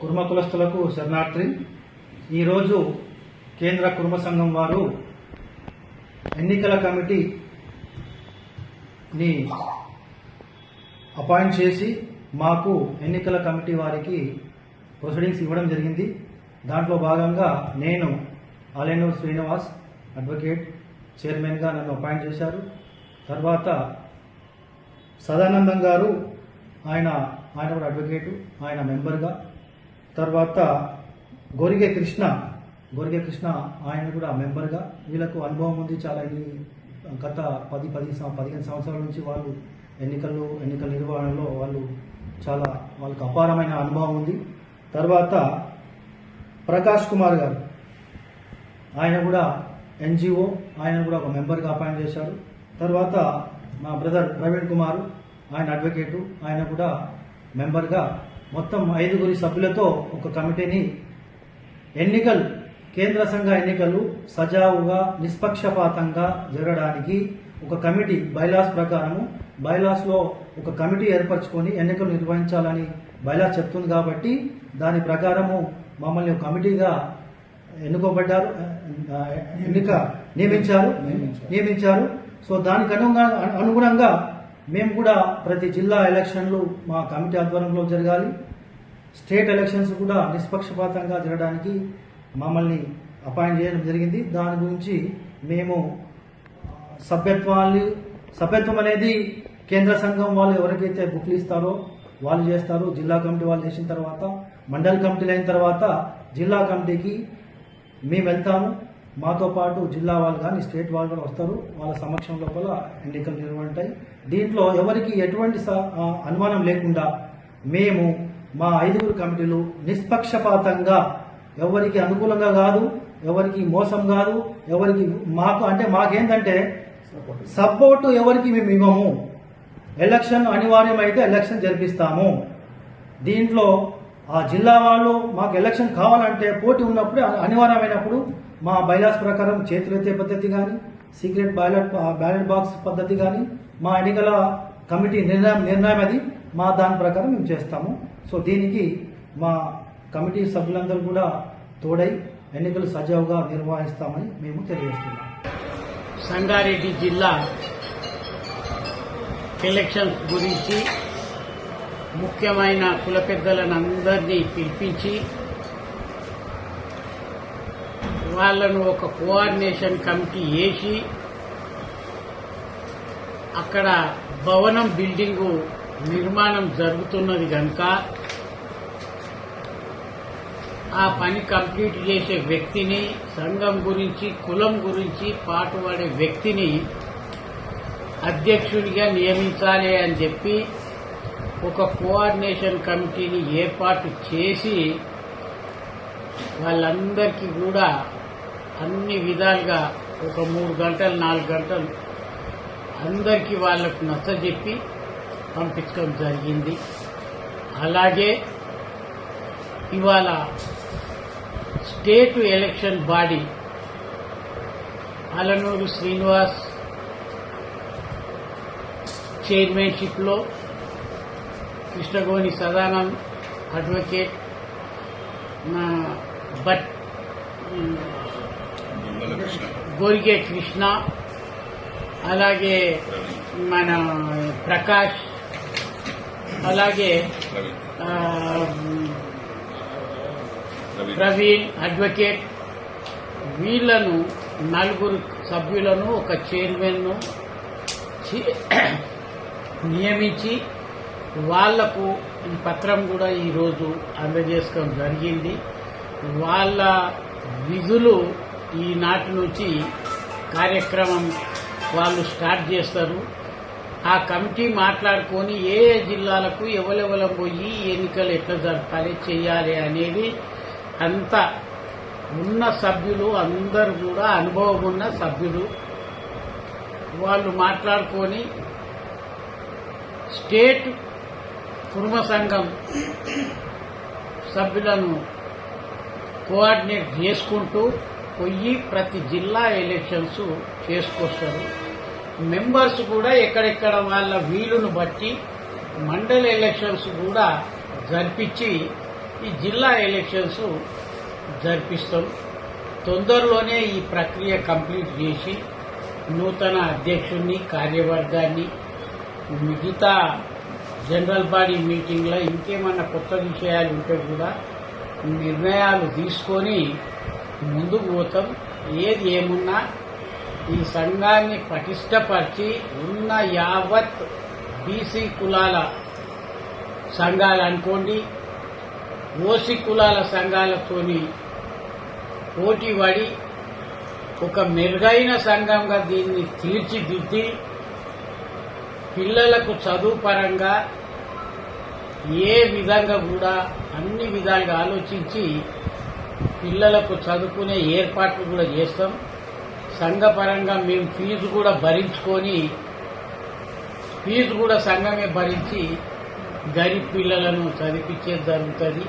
కుర్మ కులస్తులకు శరణార్థి. ఈరోజు కేంద్ర కుర్మ సంఘం వారు ఎన్నికల కమిటీని అపాయింట్ చేసి మాకు ఎన్నికల కమిటీ వారికి ప్రొసీడింగ్స్ ఇవ్వడం జరిగింది. దాంట్లో భాగంగా నేను అలేనూరు శ్రీనివాస్ అడ్వకేట్ చైర్మన్గా నన్ను అపాయింట్ చేశారు. తర్వాత సదానందం గారు ఆయన ఆయన కూడా అడ్వకేటు ఆయన మెంబర్గా. తర్వాత గోరిగే కృష్ణ గోరిగే కృష్ణ ఆయన కూడా మెంబర్గా. వీళ్ళకు అనుభవం ఉంది చాలా ఈ గత పది పది పదిహేను సంవత్సరాల నుంచి వాళ్ళు ఎన్నికల్లో ఎన్నికల నిర్వహణలో వాళ్ళు చాలా వాళ్ళకు అపారమైన అనుభవం ఉంది. తర్వాత ప్రకాష్ కుమార్ గారు. ఆయన కూడా ఎన్జిఓ ఆయన కూడా ఒక మెంబర్గా అపాయింట్ చేశారు. తర్వాత మా బ్రదర్ ప్రవీణ్ కుమార్ ఆయన అడ్వకేటు ఆయన కూడా మెంబర్గా మొత్తం ఐదుగురి సభ్యులతో ఒక కమిటీని ఎన్నికలు కేంద్ర సంఘ ఎన్నికలు సజావుగా నిష్పక్షపాతంగా జరగడానికి ఒక కమిటీ బైలాస్ ప్రకారము బైలాస్లో ఒక కమిటీ ఏర్పరచుకొని ఎన్నికలు నిర్వహించాలని బైలాస్ చెప్తుంది కాబట్టి దాని ప్రకారము మమ్మల్ని కమిటీగా ఎన్నుకోబడ్డారు ఎన్నిక నియమించారు నియమించారు. సో దానికి అనుగుణంగా అనుగుణంగా మేము కూడా ప్రతి జిల్లా ఎలక్షన్లు మా కమిటీ ఆధ్వర్యంలో జరగాలి. స్టేట్ ఎలక్షన్స్ కూడా నిష్పక్షపాతంగా జరగడానికి మమ్మల్ని అపాయింట్ చేయడం జరిగింది. దాని గురించి మేము సభ్యత్వాలు సభ్యత్వం అనేది కేంద్ర సంఘం వాళ్ళు ఎవరికైతే బుక్లు ఇస్తారో వాళ్ళు చేస్తారు జిల్లా కమిటీ వాళ్ళు చేసిన తర్వాత మండల్ కమిటీలు అయిన తర్వాత జిల్లా కమిటీకి మేము వెళ్తాము. మాతో పాటు జిల్లా వాళ్ళు కానీ స్టేట్ వాళ్ళు కూడా వస్తారు. వాళ్ళ సమక్షం లోపల ఎన్నికలు నిర్వహింటాయి దీంట్లో ఎవరికి ఎటువంటి స- అనుమానం లేకుండా మేము మా ఐదుగురు కమిటీలు నిష్పక్షపాతంగా ఎవరికి అనుకూలంగా కాదు ఎవరికి మోసం కాదు ఎవరికి మాకు అంటే మాకేంటంటే సపోర్టు ఎవరికి మేము ఇవ్వము. ఎలక్షన్ అనివార్యమైతే ఎలక్షన్ జరిపిస్తాము. దీంట్లో ఆ జిల్లా వాళ్ళు మాకు ఎలక్షన్ కావాలంటే పోటీ ఉన్నప్పుడు అనివార్యమైనప్పుడు మా బైలాస్ ప్రకారం చేతులెత్తే పద్ధతి కానీ సీక్రెట్ బ్యాలెట్ బ్యాలెట్ బాక్స్ పద్ధతి కానీ మా ఎన్నికల కమిటీ నిర్ణయం నిర్ణయం అది మా దాని ప్రకారం మేము చేస్తాము. సో దీనికి మా కమిటీ సభ్యులందరూ కూడా తోడై ఎన్నికలు సజావుగా నిర్వహిస్తామని మేము తెలియజేస్తున్నాం. సంగారెడ్డి జిల్లా ఎలక్షన్స్ గురించి ముఖ్యమైన కుల పెద్దలను అందరినీ పిలిపించి వాళ్ళను ఒక కోఆర్డినేషన్ కమిటీ వేసి అక్కడ భవనం బిల్డింగు నిర్మాణం జరుగుతున్నది కనుక ఆ పని కంప్లీట్ చేసే వ్యక్తిని సంఘం గురించి కులం గురించి పాటుపడే వ్యక్తిని అధ్యక్షుడిగా నియమించాలి అని చెప్పి ఒక కోఆర్డినేషన్ కమిటీని ఏర్పాటు చేసి వాళ్ళందరికీ కూడా అన్ని విధాలుగా ఒక మూడు గంటలు నాలుగు గంటలు అందరికీ వాళ్ళకు నచ్చజెప్పి పంపించడం జరిగింది. అలాగే ఇవాళ state election body Alanuru Srinivas చైర్మన్షిప్లో Krishnagoni Sadanand advocate but Gorige Krishna అలాగే మన ప్రకాష్ అలాగే ప్రవీణ్. అడ్వకేట్ వీళ్ళను నలుగురు సభ్యులను ఒక చైర్మన్ను చి- నియమించి వాళ్ళకు ఈ పత్రం కూడా ఈరోజు అందజేసుకోవడం జరిగింది. వాళ్ళ విధులు ఈనాటి నుంచి కార్యక్రమం వాళ్ళు స్టార్ట్ చేస్తారు. ఆ కమిటీ మాట్లాడుకొని ఏ జిల్లాలకు ఎవరెవరం పోయి ఎన్నికలు ఎట్లా జరపాలి చేయాలి అనేది అంత ఉన్న సభ్యులు అందరు కూడా అనుభవం ఉన్న సభ్యులు వాళ్ళు మాట్లాడుకొని స్టేట్ కుర్మ సంఘం సభ్యులను కోఆర్డినేట్ చేసుకుంటూ పోయి ప్రతి జిల్లా ఎలక్షన్స్ చేసుకొస్తారు. మెంబర్స్ కూడా ఎక్కడెక్కడ వాళ్ళ వీలును బట్టి మండల ఎలక్షన్స్ కూడా జరిపించి ఈ జిల్లా ఎలక్షన్స్ జరిపిస్తాం. తొందరలోనే ఈ ప్రక్రియ కంప్లీట్ చేసి నూతన అధ్యక్షుడిని కార్యవర్గాన్ని మిగతా జనరల్ బాడీ మీటింగ్లో ఇంకేమన్నా కొత్త విషయాలు ఉంటే కూడా నిర్ణయాలు తీసుకొని ముందుకు పోతాం. ఏది ఏమున్నా ఈ సంఘాన్ని పటిష్టపరిచి ఉన్న యావత్ బీసీ కులాల సంఘాలు అనుకోండి ఓసీ కులాల సంఘాలతోని పోటీ పడి ఒక మెరుగైన సంఘంగా దీన్ని తీర్చిదిద్ది పిల్లలకు చదువు పరంగా ఏ విధంగా కూడా అన్ని విధాలుగా ఆలోచించి పిల్లలకు చదువుకునే ఏర్పాట్లు కూడా చేస్తాం. సంఘపరంగా మేము ఫీజు కూడా భరించుకొని ఫీజు కూడా సంఘమే భరించి గరీబ్ పిల్లలను చదివించేది జరుగుతుంది.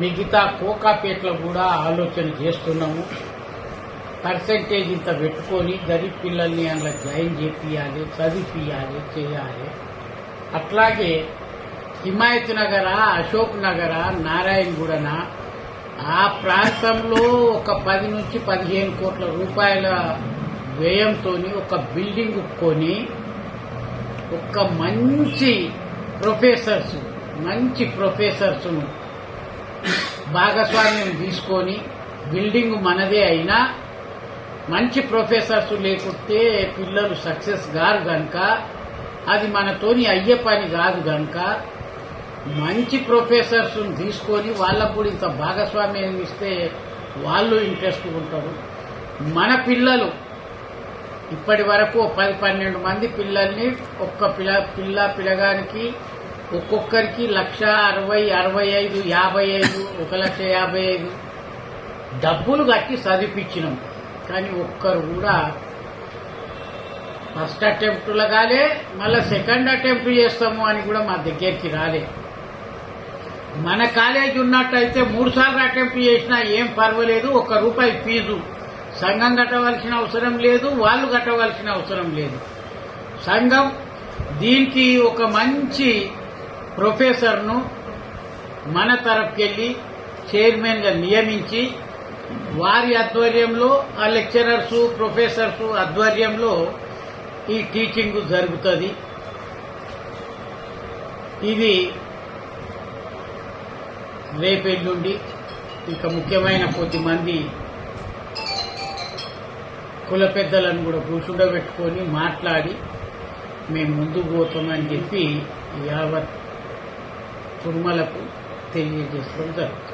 మిగతా కోకాపేటలో కూడా ఆలోచన చేస్తున్నాము. పర్సెంటేజ్ ఇంత పెట్టుకొని గరీబ్ పిల్లల్ని అందులో జాయిన్ చేపియాలి చదివిపియాలి చేయాలి. అట్లాగే హిమాయత్ నగర అశోక్ నగర నారాయణగూడన ఆ ప్రాంతంలో ఒక పది నుంచి పదిహేను కోట్ల రూపాయల వ్యయంతో ఒక బిల్డింగ్ కొని ఒక మంచి ప్రొఫెసర్స్ మంచి ప్రొఫెసర్స్ను భాగస్వామ్యం తీసుకొని బిల్డింగ్ మనదే అయినా మంచి ప్రొఫెసర్స్ లేకుంటే పిల్లలు సక్సెస్ గారు గనక అది మనతోని అయ్యే పని కాదు గనక మంచి ప్రొఫెసర్స్ తీసుకొని వాళ్ళకు కూడా ఇంత భాగస్వామ్యం ఇస్తే వాళ్ళు ఇంట్రెస్ట్ ఉంటారు. మన పిల్లలు ఇప్పటి వరకు పది పన్నెండు మంది పిల్లల్ని ఒక్క పిల్ల పిల్ల పిల్లగానికి ఒక్కొక్కరికి లక్ష అరవై అరవై ఐదు యాభై ఐదు ఒక లక్ష యాభై ఐదు డబ్బులు కట్టి చదివిపించినాం కానీ ఒక్కరు కూడా ఫస్ట్ అటెంప్ట్లో కాలే మళ్ళీ సెకండ్ అటెంప్ట్ చేస్తాము అని కూడా మా దగ్గరికి రాలే. మన కాలేజ్ ఉన్నట్టయితే మూడు సార్లు అటెంప్ట్ చేసినా ఏం పర్వాలేదు ఒక రూపాయి ఫీజు. సంఘం కట్టవలసిన అవసరం లేదు వాళ్ళు కట్టవలసిన అవసరం లేదు. సంఘం దీనికి ఒక మంచి ప్రొఫెసర్ను మన తరఫుకెళ్ళి చైర్మన్గా నియమించి వారి ఆధ్వర్యంలో ఆ లెక్చరర్స్ ప్రొఫెసర్స్ ఆధ్వర్యంలో ఈ టీచింగ్ జరుగుతుంది. ఇది రేపెల్లుండి ఇంకా ముఖ్యమైన కొద్ది మంది కుల పెద్దలను కూడా కూర్చుండబెట్టుకొని మాట్లాడి మేము ముందుకు పోతామని చెప్పి యావత్ కుర్మలకు తెలియజేసుకోవడం జరుగుతుంది.